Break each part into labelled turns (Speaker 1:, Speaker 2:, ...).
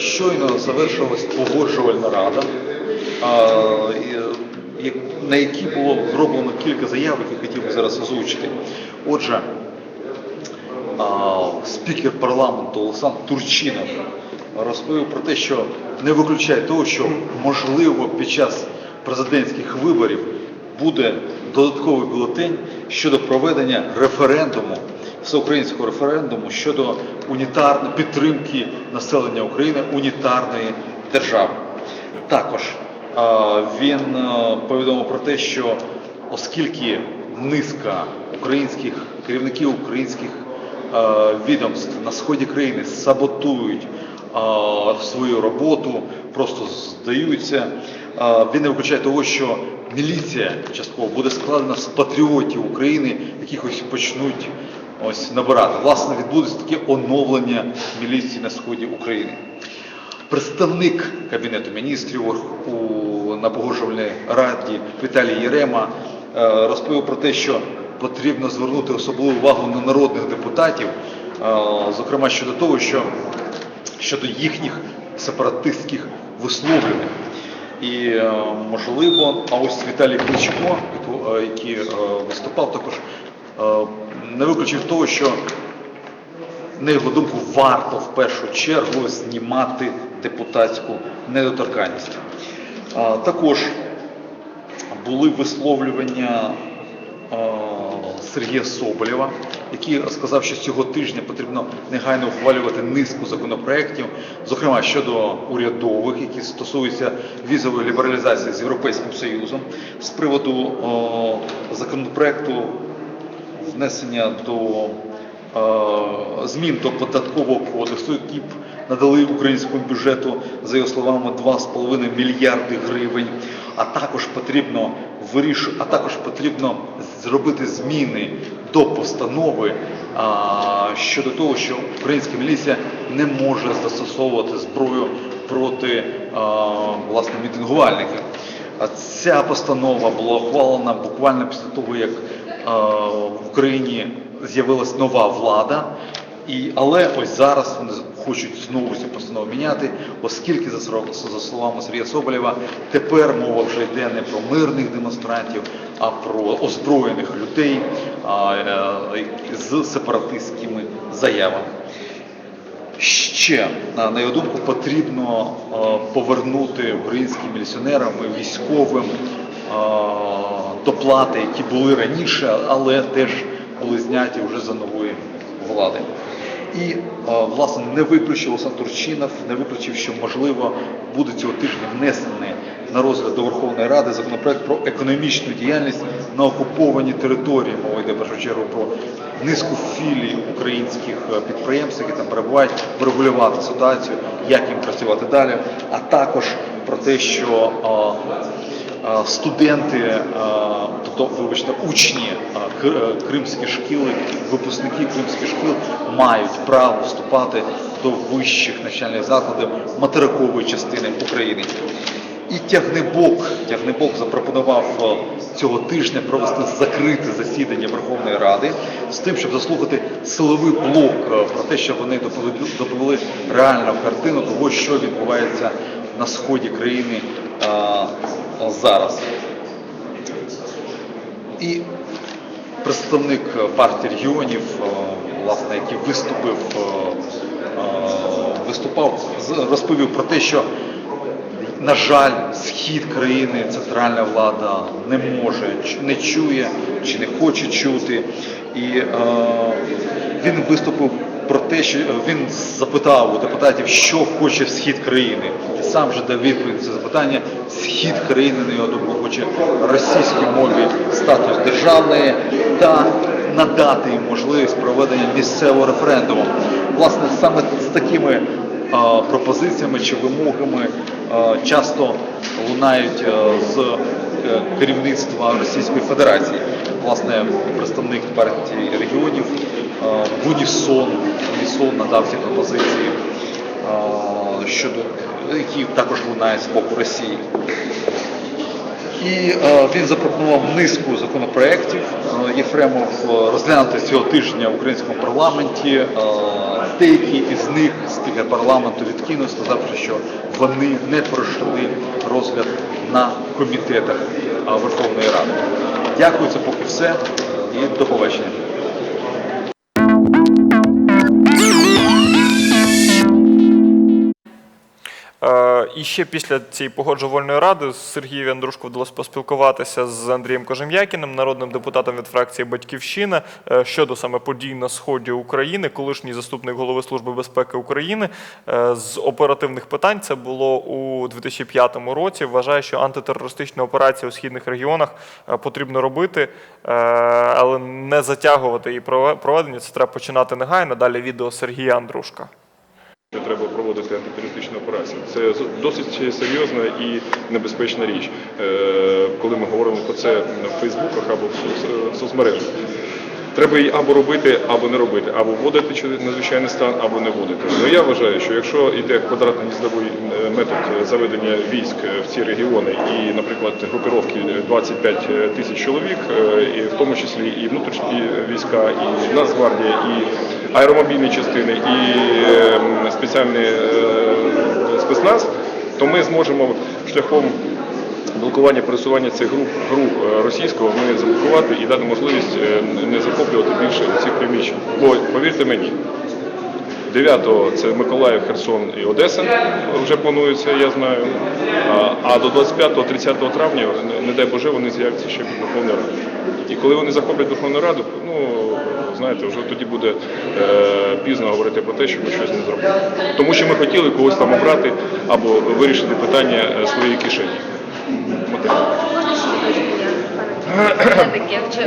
Speaker 1: щойно завершилась погоджувальна рада, на якій було зроблено кілька заяв, які хотів би зараз озвучити. Отже, спікер парламенту Олександр Турчинов розповів про те, що не виключає того, що можливо під час президентських виборів буде додатковий бюлетень щодо проведення референдуму, всеукраїнського референдуму щодо унітарної підтримки населення України унітарної держави. Також він повідомив про те, що оскільки низка українських керівників українських е, відомств на сході країни саботують е, свою роботу, просто здаються. Е, Він не виключає того, що міліція частково буде складена з патріотів України, яких ось почнуть ось набирати. Власне, відбудеться таке оновлення міліції на сході України. Представник Кабінету міністрів у, на погоджувальній раді Віталій Єрема е, розповів про те, що потрібно звернути особливу увагу на народних депутатів, е, зокрема щодо того, що щодо їхніх сепаратистських висловлювань. І е, можливо, а ось Віталій Кличко, який виступав, також не виключив того, що на його думку, варто в першу чергу знімати депутатську недоторканність. Також були висловлювання Сергія Соболєва, який сказав, що цього тижня потрібно негайно ухвалювати низку законопроєктів, зокрема щодо урядових, які стосуються візової лібералізації з Європейським Союзом, з приводу о, законопроекту внесення до е, змін до податкового кодексу, які б надали українському бюджету, за його словами, 2,5 мільярди гривень. А також потрібно вирішу, а також потрібно зробити зміни до постанови а, щодо того, що українська міліція не може застосовувати зброю проти а, власне мітингувальників. Ця постанова була ухвалена буквально після того, як е, в Україні з'явилась нова влада. І, але ось зараз вони хочуть знову цю постанову міняти, оскільки, за, словами Сергія Соболєва, тепер мова вже йде не про мирних демонстрантів, а про озброєних людей е, з сепаратистськими заявами. Ще, на його думку, потрібно е, повернути українським міліціонерам і військовим е, доплати, які були раніше, але теж були зняті вже за нової влади. І, е, власне, не виключив Олександр Турчинов, не виключив, що, можливо, буде цього тижня внесений на розгляд до Верховної Ради законопроект про економічну діяльність на окупованій території. Мова йде в першу чергу про низку філій українських е, підприємств, які там перебувають, врегулювати ситуацію, як їм працювати далі, а також про те, що е, студенти, тобто, вибачте, учні е, кримських шкіл, випускники кримських шкіл мають право вступати до вищих навчальних закладів материкової частини України. І Тягнебок, Тягнебок запропонував е, цього тижня провести закрите засідання Верховної Ради з тим, щоб заслухати силовий блок е, про те, щоб вони доповіли, реальну картину того, що відбувається на сході країни зараз. І представник партії регіонів, е, власне, який виступив, е, е, виступав, розповів про те, що на жаль, схід країни центральна влада не може, не чує чи не хоче чути. І він виступив про те, що він запитав у депутатів, що хоче схід країни. І сам же дав відповідь це запитання. Схід країни, на його думку, хоче російській мові статус державної та надати їм можливість проведення місцевого референдуму. Власне, саме з такими е, пропозиціями чи вимогами е, часто лунають е, з е, керівництва Російської Федерації. Власне, представник партії регіонів унісон, унісон надав ці пропозиції, щодо які також лунають з боку Росії. І він запропонував низку законопроєктів. Єфремов розглянути цього тижня в українському парламенті. Деякі із них спікер парламенту відкинув, сказавши, що вони не пройшли розгляд на комітетах Верховної Ради. Дякую, це поки все і до побачення.
Speaker 2: І ще після цієї погоджувальної ради Сергію Андрушку вдалося поспілкуватися з Андрієм Кожем'якіним, народним депутатом від фракції Батьківщина е, щодо саме подій на сході України, колишній заступник голови Служби безпеки України Е, з оперативних питань. Це було у 2005 році. Вважає, що антитерористичні операції у східних регіонах е, потрібно робити, але не затягувати її прове- проведення. Це треба починати негайно. Далі відео Сергія Андрушка.
Speaker 3: що треба проводити антитерористичну операцію. Це з- досить серйозна і небезпечна річ, е, коли ми говоримо про це в Фейсбуках або в соцмережах. Треба її або робити, або не робити, або вводити надзвичайний стан, або не вводити. Ну я вважаю, що якщо йде квадратно-гніздовий е, метод заведення військ е, в ці регіони, і, наприклад, групіровки 25 тисяч чоловік, е, і в тому числі і внутрішні війська, і Нацгвардія, і аеромобільні частини, і е, спеціальний е, спецназ, то ми зможемо шляхом блокування пересування цих груп груп е, російського ми заблокувати і дати можливість е, не захоплювати більше цих приміщень. Бо повірте мені. 9-го це Миколаїв, Херсон і Одеса вже планується, я знаю. А, до 25-30 травня, не дай Боже, вони з'являться ще під Верховною Радою. І коли вони захоплять Верховну Раду, ну знаєте, вже тоді буде е, пізно говорити про те, що ми щось не зробили. Тому що ми хотіли когось там обрати або вирішити питання е, своєї кишені.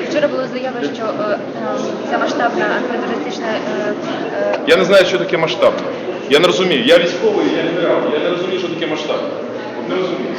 Speaker 4: Вчора- була заява, що е, е, ця масштабна антитерористична е,
Speaker 3: Я не знаю, що таке масштабне. Я не розумію. Я військовий, я генерал, я не розумію, що таке масштабне. Не розумію.